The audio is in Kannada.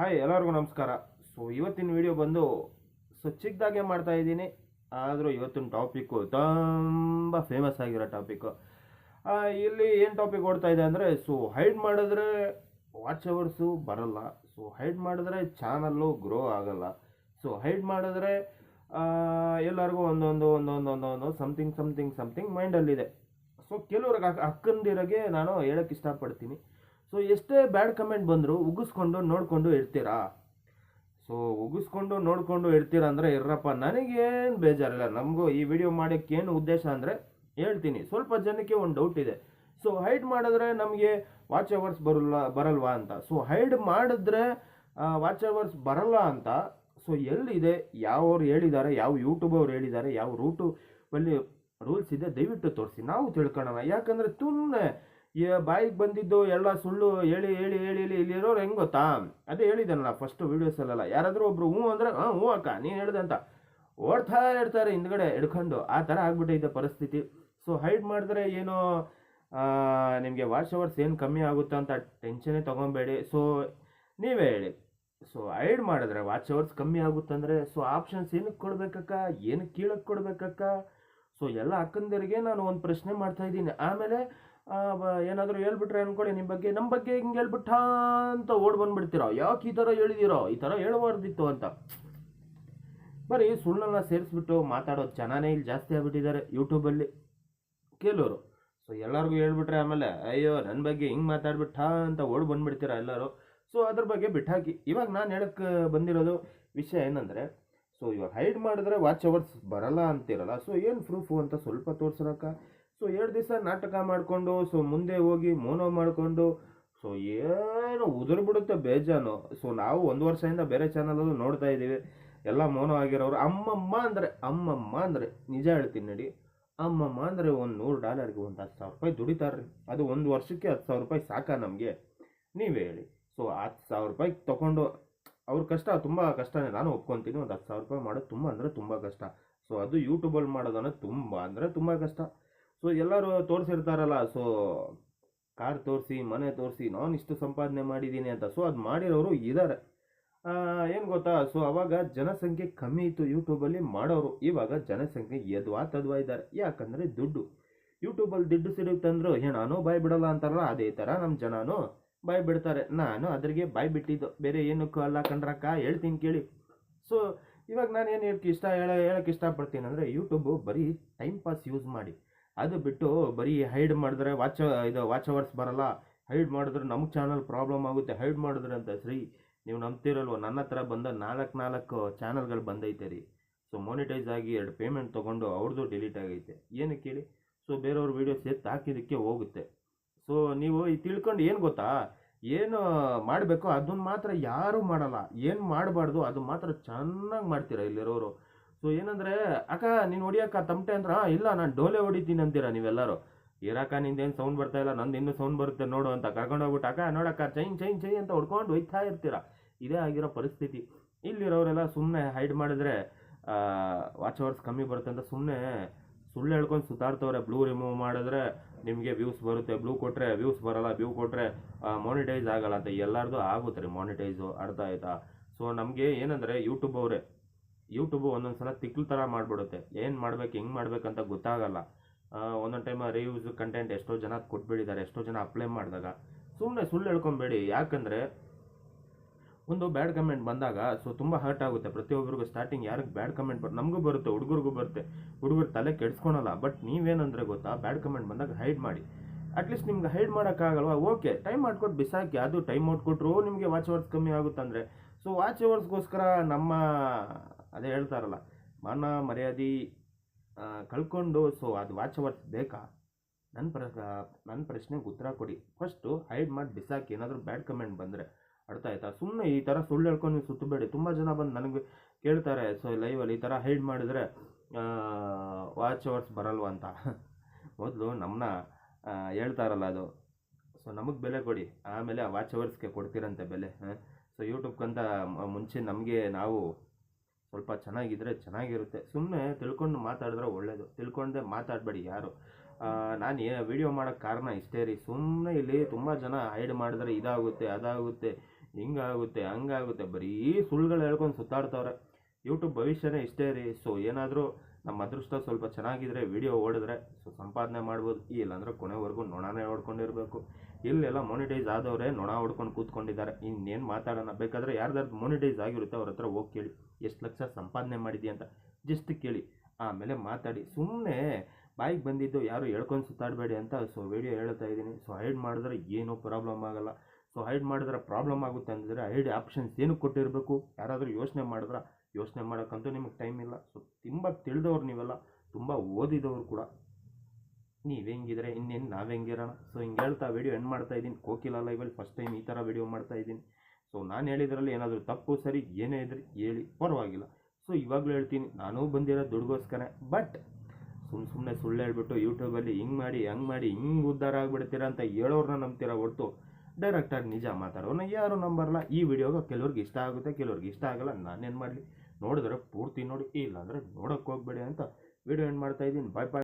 ಹಾಯ್, ಎಲ್ಲರಿಗೂ ನಮಸ್ಕಾರ. ಸೊ ಇವತ್ತಿನ ವಿಡಿಯೋ ಬಂದು ಸೊ ಚಿಕ್ಕದಾಗೆ ಮಾಡ್ತಾ ಇದ್ದೀನಿ. ಆದರೂ ಇವತ್ತಿನ ಟಾಪಿಕ್ಕು ತುಂಬ ಫೇಮಸ್ ಆಗಿರೋ ಟಾಪಿಕ್ಕು ಇಲ್ಲಿ ಏನು ಟಾಪಿಕ್ ಓಡ್ತಾ ಇದೆ ಅಂದರೆ ಸೊ ಹೈಡ್ ಮಾಡಿದ್ರೆ ವಾಚ್ ಅವರ್ಸು ಬರಲ್ಲ. ಸೊ ಹೈಡ್ ಮಾಡಿದ್ರೆ ಚಾನಲ್ಲು ಗ್ರೋ ಆಗಲ್ಲ. ಸೊ ಹೈಡ್ ಮಾಡಿದ್ರೆ ಎಲ್ಲರಿಗೂ ಒಂದೊಂದು ಒಂದೊಂದು ಒಂದೊಂದು ಸಮಥಿಂಗ್ ಸಮಥಿಂಗ್ ಸಮಥಿಂಗ್ ಮೈಂಡಲ್ಲಿದೆ ಸೊ ಕೆಲವ್ರಿಗೆ ಅಕ್- ಅಕ್ಕಂದಿರಗೆ ನಾನು ಹೇಳೋಕ್ಕೆ ಇಷ್ಟಪಡ್ತೀನಿ. ಸೊ ಎಷ್ಟೇ ಬ್ಯಾಡ್ ಕಮೆಂಟ್ ಬಂದರೂ ಉಗಿಸ್ಕೊಂಡು ನೋಡಿಕೊಂಡು ಇರ್ತೀರಾ? ಸೊ ಉಗಿಸ್ಕೊಂಡು ನೋಡಿಕೊಂಡು ಇರ್ತೀರ ಅಂದರೆ ಇರ್ರಪ್ಪ, ನನಗೇನು ಬೇಜಾರಿಲ್ಲ. ನಮಗೂ ಈ ವಿಡಿಯೋ ಮಾಡೋಕ್ಕೆ ಏನು ಉದ್ದೇಶ ಅಂದರೆ ಹೇಳ್ತೀನಿ. ಸ್ವಲ್ಪ ಜನಕ್ಕೆ ಒಂದು ಡೌಟ್ ಇದೆ. ಸೊ ಹೈಡ್ ಮಾಡಿದ್ರೆ ನಮಗೆ ವಾಚ್ ಅವರ್ಸ್ ಬರಲ್ಲ, ಬರಲ್ವಾ ಅಂತ. ಸೊ ಹೈಡ್ ಮಾಡಿದ್ರೆ ವಾಚ್ ಅವರ್ಸ್ ಬರಲ್ಲ ಅಂತ. ಸೊ ಎಲ್ಲಿದೆ? ಯಾವ್ರು ಹೇಳಿದ್ದಾರೆ? ಯಾವ ಯೂಟ್ಯೂಬ್ ಅವ್ರು ಹೇಳಿದ್ದಾರೆ? ಯಾವ ರೂಟು ಅಲ್ಲಿ ರೂಲ್ಸ್ ಇದೆ? ದಯವಿಟ್ಟು ತೋರಿಸಿ. ನಾವು ತಿಳ್ಕೊಳ್ಳೋಣ ಯಾಕಂದರೆ ಸುಮ್ಮನೆ ಬಾಯಿಗೆ ಬಂದಿದ್ದು ಎಲ್ಲ ಸುಳ್ಳು ಹೇಳಿ ಹೇಳಿ ಹೇಳಿ ಹೇಳಿ ಇಲ್ಲಿರೋರು ಹೆಂಗೆ ಗೊತ್ತಾ? ಅದೇ ಹೇಳಿದ್ದಾನಲ್ಲ ಫಸ್ಟ್ ವೀಡಿಯೋಸಲ್ಲೆಲ್ಲ ಯಾರಾದರೂ ಒಬ್ರು ಹ್ಞೂ ಅಂದರೆ, ಹಾಂ, ಹ್ಞೂ ಅಕ್ಕ, ನೀನು ಹೇಳ್ದೆ ಅಂತ. ಓಡ್ತಾ ಇರ್ತಾರೆ ಹಿಂದ್ಗಡೆ ಹಿಡ್ಕೊಂಡು. ಆ ಥರ ಆಗ್ಬಿಟ್ಟೈತೆ ಪರಿಸ್ಥಿತಿ. ಸೊ ಹೈಡ್ ಮಾಡಿದ್ರೆ ಏನೋ ನಿಮಗೆ ವಾಚ್ ಅವರ್ಸ್ ಏನು ಕಮ್ಮಿ ಆಗುತ್ತೆ ಅಂತ ಟೆನ್ಷನೇ ತೊಗೊಬೇಡಿ. ಸೊ ನೀವೇ ಹೇಳಿ. ಸೊ ಹೈಡ್ ಮಾಡಿದ್ರೆ ವಾಚ್ ಅವರ್ಸ್ ಕಮ್ಮಿ ಆಗುತ್ತಂದರೆ ಸೊ ಆಪ್ಷನ್ಸ್ ಏನಕ್ಕೆ ಕೊಡ್ಬೇಕಕ್ಕ? ಏನು ಕೀಳಕ್ಕೆ ಕೊಡ್ಬೇಕಕ್ಕ? ಸೊ ಎಲ್ಲ ಅಕ್ಕಂದರಿಗೆ ನಾನು ಒಂದು ಪ್ರಶ್ನೆ ಮಾಡ್ತಾ ಇದ್ದೀನಿ. ಆಮೇಲೆ ಏನಾದರೂ ಹೇಳ್ಬಿಟ್ರೆ ಅನ್ಕೊಳ್ಳಿ ನಿಮ್ಮ ಬಗ್ಗೆ. ನಮ್ಮ ಬಗ್ಗೆ ಹಿಂಗೆ ಹೇಳ್ಬಿಟ್ಟ ಅಂತ ಓಡ್ ಬಂದ್ಬಿಡ್ತೀರೋ? ಯಾಕೆ ಈ ಥರ ಹೇಳಿದಿರೋ? ಈ ಥರ ಹೇಳಬಾರ್ದಿತ್ತು ಅಂತ. ಬರೀ ಸುಳ್ಳನ್ನ ಸೇರಿಸ್ಬಿಟ್ಟು ಮಾತಾಡೋದು ಜನನೇ ಇಲ್ಲಿ, ಜಾಸ್ತಿ ಆಗ್ಬಿಟ್ಟಿದ್ದಾರೆ ಯೂಟ್ಯೂಬಲ್ಲಿ. ಕೆಲವರು ಸೊ ಎಲ್ಲರಿಗೂ ಹೇಳ್ಬಿಟ್ರೆ ಆಮೇಲೆ, ಅಯ್ಯೋ ನನ್ನ ಬಗ್ಗೆ ಹಿಂಗೆ ಮಾತಾಡ್ಬಿಟ್ಟ ಅಂತ ಓಡ್ ಬಂದ್ಬಿಡ್ತೀರ ಎಲ್ಲರೂ? ಸೊ ಅದ್ರ ಬಗ್ಗೆ ಬಿಟ್ಟಾಕಿ ಇವಾಗ ನಾನು ಹೇಳಕ್ಕೆ ಬಂದಿರೋದು ವಿಷಯ ಏನಂದರೆ ಸೊ ಇವಾಗ ಹೈಡ್ ಮಾಡಿದ್ರೆ ವಾಚ್ ಅವರ್ಸ್ ಬರಲ್ಲ ಅಂತಿರಲ್ಲ ಸೊ ಏನು ಪ್ರೂಫು ಅಂತ ಸ್ವಲ್ಪ ತೋರ್ಸರಕ್ಕ ಸೊ ಎರಡು ದಿವಸ ನಾಟಕ ಮಾಡಿಕೊಂಡು ಸೊ ಮುಂದೆ ಹೋಗಿ ಮೋನೋ ಮಾಡಿಕೊಂಡು ಸೊ ಏನು ಉದುರು ಬಿಡುತ್ತೆ ಬೇಜಾನು. ಸೊ ನಾವು ಒಂದು ವರ್ಷದಿಂದ ಬೇರೆ ಚಾನಲಲ್ಲೂ ನೋಡ್ತಾ ಇದ್ದೀವಿ. ಎಲ್ಲ ಮೋನೋ ಆಗಿರೋರು, ಅಮ್ಮಮ್ಮ ಅಂದರೆ ಅಮ್ಮಮ್ಮ ಅಂದರೆ, ನಿಜ ಹೇಳ್ತೀನಿ ನಡಿ. ಅಮ್ಮಮ್ಮ ಅಂದರೆ ಒಂದು ನೂರು ಡಾಲರ್ಗೆ ಒಂದು ಹತ್ತು ಸಾವಿರ ರೂಪಾಯಿ ದುಡಿತಾರ್ರಿ. ಅದು ಒಂದು ವರ್ಷಕ್ಕೆ ಹತ್ತು ಸಾವಿರ ರೂಪಾಯಿ ಸಾಕಾ ನಮಗೆ? ನೀವೇ ಹೇಳಿ. ಸೊ ಹತ್ತು ಸಾವಿರ ರೂಪಾಯಿ ತೊಗೊಂಡು ಅವ್ರ ಕಷ್ಟ ತುಂಬ ಕಷ್ಟನೇ. ನಾನು ಒಪ್ಕೊತೀನಿ ಒಂದು ಹತ್ತು ಸಾವಿರ ರೂಪಾಯಿ ಮಾಡೋದು ತುಂಬ ಅಂದರೆ ತುಂಬ ಕಷ್ಟ. ಸೊ ಅದು ಯೂಟ್ಯೂಬಲ್ಲಿ ಮಾಡೋದನ್ನ ತುಂಬ ಅಂದರೆ ತುಂಬ ಕಷ್ಟ. ಸೊ ಎಲ್ಲರೂ ತೋರಿಸಿರ್ತಾರಲ್ಲ ಸೊ ಕಾರ್ ತೋರಿಸಿ, ಮನೆ ತೋರಿಸಿ, ನಾನು ಇಷ್ಟು ಸಂಪಾದನೆ ಮಾಡಿದ್ದೀನಿ ಅಂತ. ಸೊ ಅದು ಮಾಡಿರೋರು ಇದ್ದಾರೆ ಏನು ಗೊತ್ತಾ? ಸೊ ಅವಾಗ ಜನಸಂಖ್ಯೆ ಕಮ್ಮಿ ಇತ್ತು ಯೂಟ್ಯೂಬಲ್ಲಿ ಮಾಡೋರು. ಇವಾಗ ಜನಸಂಖ್ಯೆ ಎದ್ವಾ ತದ್ವಾ ಇದ್ದಾರೆ ಯಾಕಂದರೆ ದುಡ್ಡು. ಯೂಟ್ಯೂಬಲ್ಲಿ ದುಡ್ಡು ಸಿಡುತ್ತಂದ್ರು ಏ ನಾನು ಬಾಯ್ ಬಿಡಲ್ಲ ಅಂತಾರಲ್ಲ, ಅದೇ ಥರ ನಮ್ಮ ಜನನು ಬಾಯ್ ಬಿಡ್ತಾರೆ. ನಾನು ಅದ್ರಿಗೆ ಬಾಯ್ ಬಿಟ್ಟಿದ್ದು. ಬೇರೆ ಏನಕ್ಕೂ ಅಲ್ಲ ಕಂಡ್ರಕ್ಕ ಹೇಳ್ತೀನಿ ಕೇಳಿ. ಸೊ ಇವಾಗ ನಾನು ಏನು ಹೇಳಕ್ಕೆ ಇಷ್ಟ ಹೇಳ ಹೇಳಕ್ಕೆ ಇಷ್ಟಪಡ್ತೀನಿ ಅಂದರೆ ಯೂಟ್ಯೂಬು ಬರೀ ಟೈಮ್ ಪಾಸ್ ಯೂಸ್ ಮಾಡಿ. ಅದು ಬಿಟ್ಟು ಬರೀ ಹೈಡ್ ಮಾಡಿದ್ರೆ ವಾಚ್ ಇದು ವಾಚ್ ಅವರ್ಸ್ ಬರಲ್ಲ. ಹೈಡ್ ಮಾಡಿದ್ರೆ ನಮ್ಮ ಚಾನಲ್ ಪ್ರಾಬ್ಲಮ್ ಆಗುತ್ತೆ. ಹೈಡ್ ಮಾಡಿದ್ರೆ ಅಂತ ಸರಿ, ನೀವು ನಂಬ್ತಿರಲ್ವ? ನನ್ನ ಹತ್ರ ಬಂದ ನಾಲ್ಕು ನಾಲ್ಕು ಚಾನಲ್ಗಳು ಬಂದೈತೆ ರೀ. ಸೊ ಮೋನಿಟೈಸ್ ಆಗಿ ಎರಡು ಪೇಮೆಂಟ್ ತೊಗೊಂಡು ಅವ್ರದ್ದು ಡಿಲೀಟ್ ಆಗೈತೆ. ಏನಕ್ಕೆ ಹೇಳಿ? ಸೊ ಬೇರೆಯವ್ರ ವೀಡಿಯೋಸ್ ಎತ್ತು ಹಾಕಿದ್ದಕ್ಕೆ ಹೋಗುತ್ತೆ. ಸೊ ನೀವು ಈ ತಿಳ್ಕೊಂಡು ಏನು ಗೊತ್ತಾ? ಏನು ಮಾಡಬೇಕು ಅದನ್ನ ಮಾತ್ರ ಯಾರೂ ಮಾಡಲ್ಲ. ಏನು ಮಾಡಬಾರ್ದು ಅದು ಮಾತ್ರ ಚೆನ್ನಾಗಿ ಮಾಡ್ತೀರಾ ಇಲ್ಲಿರೋರು? ಸೊ ಏನಂದರೆ, ಅಕ್ಕ, ನೀನು ಹೊಡಿಯಕ್ಕ ತಮಟೆ ಅಂದ್ರೆ, ಇಲ್ಲ, ನಾನು ಡೋಲೆ ಹೊಡಿತೀನಿ ಅಂತೀರಾ ನೀವೆಲ್ಲರೂ? ಇರಕ್ಕ, ನಿಂದೇನು ಸೌಂಡ್ ಬರ್ತಾ ಇಲ್ಲ, ನಂದು ಇನ್ನೂ ಸೌಂಡ್ ಬರುತ್ತೆ, ನೋಡು ಅಂತ ಕರ್ಕೊಂಡು ಹೋಗ್ಬಿಟ್ಟು, ಅಕ್ಕ, ನೋಡಕ್ಕ ಚೈನ್ ಚೈನ್ ಚೈನ್ ಅಂತ ಹೊಡ್ಕೊಂಡು ಒಯ್ತಾ ಇರ್ತೀರಾ? ಇದೇ ಆಗಿರೋ ಪರಿಸ್ಥಿತಿ. ಇಲ್ಲಿರೋರೆಲ್ಲ ಸುಮ್ಮನೆ ಹೈಡ್ ಮಾಡಿದ್ರೆ ವಾಚ್ ಅವರ್ಸ್ ಕಮ್ಮಿ ಬರುತ್ತೆ ಅಂತ ಸುಮ್ಮನೆ ಸುಳ್ಳು ಹೇಳ್ಕೊಂಡು ಸುತ್ತಾಡ್ತವ್ರೆ. ಬ್ಲೂ ರಿಮೂವ್ ಮಾಡಿದ್ರೆ ನಿಮಗೆ ವ್ಯೂಸ್ ಬರುತ್ತೆ. ಬ್ಲೂ ಕೊಟ್ಟರೆ ವ್ಯೂಸ್ ಬರಲ್ಲ ವ್ಯೂ ಕೊಟ್ಟರೆ ಮಾನಿಟೈಸ್ ಆಗಲ್ಲ ಅಂತ ಎಲ್ಲರದು ಆಗುತ್ತೆ ರೀ ಮಾನಿಟೈಸು ಅರ್ಥ ಆಯ್ತಾ? ಸೊ ನಮಗೆ ಏನಂದರೆ ಯೂಟ್ಯೂಬ್ ಅವರೇ ಯೂಟ್ಯೂಬು ಒಂದೊಂದು ಸಲ ತಿಕ್ಲು ಥರ ಮಾಡಿಬಿಡುತ್ತೆ. ಏನು ಮಾಡ್ಬೇಕು, ಹೆಂಗೆ ಮಾಡ್ಬೇಕಂತ ಗೊತ್ತಾಗಲ್ಲ. ಒಂದೊಂದು ಟೈಮ್ ರಿವ್ಯೂಸ್ ಕಂಟೆಂಟ್ ಎಷ್ಟೋ ಜನ ಕೊಟ್ಬಿಟ್ಟಿದ್ದಾರೆ, ಎಷ್ಟೋ ಜನ ಅಪ್ಲೈ ಮಾಡಿದಾಗ. ಸುಮ್ಮನೆ ಸುಳ್ಳು ಹೇಳ್ಕೊಬೇಡಿ. ಯಾಕಂದರೆ, ಒಂದು ಬ್ಯಾಡ್ ಕಮೆಂಟ್ ಬಂದಾಗ ಸೊ ತುಂಬ ಹರ್ಟ್ ಆಗುತ್ತೆ. ಪ್ರತಿಯೊಬ್ಬರಿಗೂ ಸ್ಟಾರ್ಟಿಂಗ್ ಯಾರಿಗೆ ಬ್ಯಾಡ್ ಕಮೆಂಟ್ ಬರ್, ನಮಗೂ ಬರುತ್ತೆ, ಹುಡುಗರಿಗೂ ಬರುತ್ತೆ. ಹುಡುಗರು ತಲೆ ಕೆಡ್ಸ್ಕೊಳಲ್ಲ. ಬಟ್ ನೀವೇನಂದರೆ ಗೊತ್ತಾ ಬ್ಯಾಡ್ ಕಮೆಂಟ್ ಬಂದಾಗ ಹೈಡ್ ಮಾಡಿ. ಅಟ್ಲೀಸ್ಟ್ ನಿಮ್ಗೆ ಹೈಡ್ ಮಾಡೋಕ್ಕಾಗಲ್ವಾ? ಓಕೆ ಟೈಮ್ ಮಾಡ್ಕೊಟ್ಟು ಬಿಸಾಕಿ, ಅದು ಟೈಮ್ ಔಟ್ ಕೊಟ್ಟರು ನಿಮಗೆ ವಾಚ್ ಅವರ್ಸ್ ಕಮ್ಮಿ ಆಗುತ್ತಂದರೆ. ಸೊ ವಾಚ್ ಅವರ್ಸ್ಗೋಸ್ಕರ ನಮ್ಮ ಅದೇ ಹೇಳ್ತಾರಲ್ಲ, ಮಾನ ಮರ್ಯಾದೆ ಕಳ್ಕೊಂಡು ಸೊ ಅದು ವಾಚ್ ಅವರ್ಸ್ ಬೇಕಾ? ನನ್ನ ಪ್ರ ನನ್ನ ಪ್ರಶ್ನೆಗೆ ಉತ್ತರ ಕೊಡಿ. ಫಸ್ಟು ಹೈಡ್ ಮಾಡಿ ಬಿಸಾಕಿ, ಏನಾದರೂ ಬ್ಯಾಡ್ ಕಮೆಂಟ್ ಬಂದರೆ ಅರ್ಥ ಆಯ್ತಾ? ಸುಮ್ಮನೆ ಈ ಥರ ಸುಳ್ಳು ಹೇಳ್ಕೊಂಡು ನೀವು ಸುತ್ತಬೇಡಿ. ತುಂಬ ಜನ ಬಂದು ನನಗೆ ಕೇಳ್ತಾರೆ ಸೊ ಲೈವಲ್ಲಿ ಈ ಥರ ಹೈಡ್ ಮಾಡಿದರೆ ವಾಚ್ ಅವರ್ಸ್ ಬರಲ್ವ ಅಂತ? ಮೊದಲು ನಮ್ಮನ್ನ ಹೇಳ್ತಾರಲ್ಲ ಅದು. ಸೊ ನಮಗೆ ಬೆಲೆ ಕೊಡಿ. ಆಮೇಲೆ ಆ ವಾಚ್ ಅವರ್ಸ್ಗೆ ಕೊಡ್ತೀರಂತೆ ಬೆಲೆ ಸೊ ಯೂಟ್ಯೂಬ್ಗಂತ ಮುಂಚೆ ನಮಗೆ ನಾವು ಸ್ವಲ್ಪ ಚೆನ್ನಾಗಿದ್ದರೆ ಚೆನ್ನಾಗಿರುತ್ತೆ. ಸುಮ್ಮನೆ ತಿಳ್ಕೊಂಡು ಮಾತಾಡಿದ್ರೆ ಒಳ್ಳೇದು. ತಿಳ್ಕೊಂಡೆ ಮಾತಾಡಬೇಡಿ ಯಾರು. ನಾನು ಏ ವಿಡಿಯೋ ಮಾಡೋಕ್ಕೆ ಕಾರಣ ಇಷ್ಟೇ ರೀ. ಸುಮ್ಮನೆ ಇಲ್ಲಿ ತುಂಬ ಜನ ಹೈಡ್ ಮಾಡಿದ್ರೆ ಇದಾಗುತ್ತೆ, ಅದಾಗುತ್ತೆ, ಹಿಂಗಾಗುತ್ತೆ, ಹಂಗಾಗುತ್ತೆ. ಬರೀ ಸುಳ್ಳುಗಳು ಹೇಳ್ಕೊಂಡು ಸುತ್ತಾಡ್ತವ್ರೆ. ಯೂಟ್ಯೂಬ್ ಭವಿಷ್ಯನೇ ಇಷ್ಟೇ ರೀ. ಸೊ ಏನಾದರೂ ನಮ್ಮ ಅದೃಷ್ಟ ಸ್ವಲ್ಪ ಚೆನ್ನಾಗಿದ್ರೆ, ವಿಡಿಯೋ ಓಡಿದ್ರೆ ಸೊ, ಸಂಪಾದನೆ ಮಾಡ್ಬೋದು. ಇಲ್ಲಾಂದ್ರೆ ಕೊನೆವರೆಗೂ ನೊಣನೇ ಹೊಡ್ಕೊಂಡಿರಬೇಕು. ಇಲ್ಲೆಲ್ಲ ಮೊನಿಟೈಸ್ ಆದವರೇ ನೊಣ ಹೊಡ್ಕೊಂಡು ಕೂತ್ಕೊಂಡಿದ್ದಾರೆ. ಇನ್ನೇನು ಮಾತಾಡೋಣ? ಬೇಕಾದ್ರೆ ಯಾರ್ದಾದ್ರು ಮೊನಿಟೈಸ್ ಆಗಿರುತ್ತೆ ಅವ್ರ ಹತ್ರ ಹೋಗಿ ಕೇಳಿ. ಎಷ್ಟು ಲಕ್ಷ ಸಂಪಾದನೆ ಮಾಡಿದ್ಯಾ ಅಂತ ಜಸ್ಟ್ ಕೇಳಿ. ಆಮೇಲೆ ಮಾತಾಡಿ. ಸುಮ್ಮನೆ ಬಾಯಿಗೆ ಬಂದಿದ್ದು ಯಾರು ಹೇಳ್ಕೊಂಡು ಸುತ್ತಾಡಬೇಡಿ ಅಂತ ಸೊ, ವಿಡಿಯೋ ಹೇಳ್ತಾ ಇದ್ದೀನಿ. ಸೊ ಹೈಡ್ ಮಾಡಿದ್ರೆ ಏನೂ ಪ್ರಾಬ್ಲಮ್ ಆಗಲ್ಲ. ಸೊ ಹೈಡ್ ಮಾಡಿದ್ರೆ ಪ್ರಾಬ್ಲಮ್ ಆಗುತ್ತೆ ಅಂದರೆ ಹೈಡ್ ಆಪ್ಷನ್ಸ್ ಏನು ಕೊಟ್ಟಿರಬೇಕು. ಯಾರಾದರೂ ಯೋಚನೆ ಮಾಡಿದ್ರೆ ಯೋಚನೆ ಮಾಡೋಕ್ಕಂತೂ ನಿಮಗೆ ಟೈಮ್ ಇಲ್ಲ. ಸೊ ತುಂಬ ತಿಳಿದವ್ರು ನೀವೆಲ್ಲ, ತುಂಬ ಓದಿದವರು ಕೂಡ. ನೀವು ಹೆಂಗಿದ್ರೆ, ಇನ್ನೇನು ನಾವು ಹೆಂಗಿರೋಣ? ಸೊ ಹಿಂಗೆ ಹೇಳ್ತಾ ವಿಡಿಯೋ ಎಂಡ್ ಮಾಡ್ತಾ ಇದ್ದೀನಿ. ಕೋಕಿಲ ಲೈವಲ್ಲಿ ಫಸ್ಟ್ ಟೈಮ್ ಈ ಥರ ವಿಡಿಯೋ ಮಾಡ್ತಾ ಇದ್ದೀನಿ. ಸೊ ನಾನು ಹೇಳಿದ್ರಲ್ಲಿ ಏನಾದರೂ ತಪ್ಪು, ಸರಿ, ಏನೇ ಇದ್ರಿ ಹೇಳಿ. ಪರವಾಗಿಲ್ಲ. ಸೊ ಇವಾಗಲೂ ಹೇಳ್ತೀನಿ, ನಾನು ಬಂದಿರೋ ದುಡ್ಗೋಸ್ಕರ ಬಟ್ ಸುಮ್ಮ ಸುಮ್ಮನೆ ಸುಳ್ಳು ಹೇಳ್ಬಿಟ್ಟು ಯೂಟ್ಯೂಬಲ್ಲಿ ಹಿಂಗೆ ಮಾಡಿ, ಹಂಗೆ ಮಾಡಿ, ಹಿಂಗೆ ಉದ್ಧಾರ ಆಗಿಬಿಡ್ತೀರ ಅಂತ ಹೇಳೋರನ್ನ ನಂಬ್ತೀರ ಹೊರತು? ಡೈರೆಕ್ಟಾಗಿ ನಿಜ ಮಾತಾಡೋನ ಯಾರು ನಂಬರಲ್ಲ ಈ ವಿಡಿಯೋಗೆ ಕೆಲವ್ರಿಗೆ ಇಷ್ಟ ಆಗುತ್ತೆ, ಕೆಲವ್ರಿಗೆ ಇಷ್ಟ ಆಗಲ್ಲ. ನಾನೇನು ಮಾಡಲಿ? ನೋಡಿದ್ರೆ ಪೂರ್ತಿ ನೋಡಿ ಇಲ್ಲ ಅಂದರೆ ನೋಡೋಕ್ಕೆ ಹೋಗ್ಬೇಡಿ ಅಂತ ವಿಡಿಯೋ ಎಂಡ್ ಮಾಡ್ತಾ ಇದ್ದೀನಿ. ಬಾಯ್ ಬಾಯ್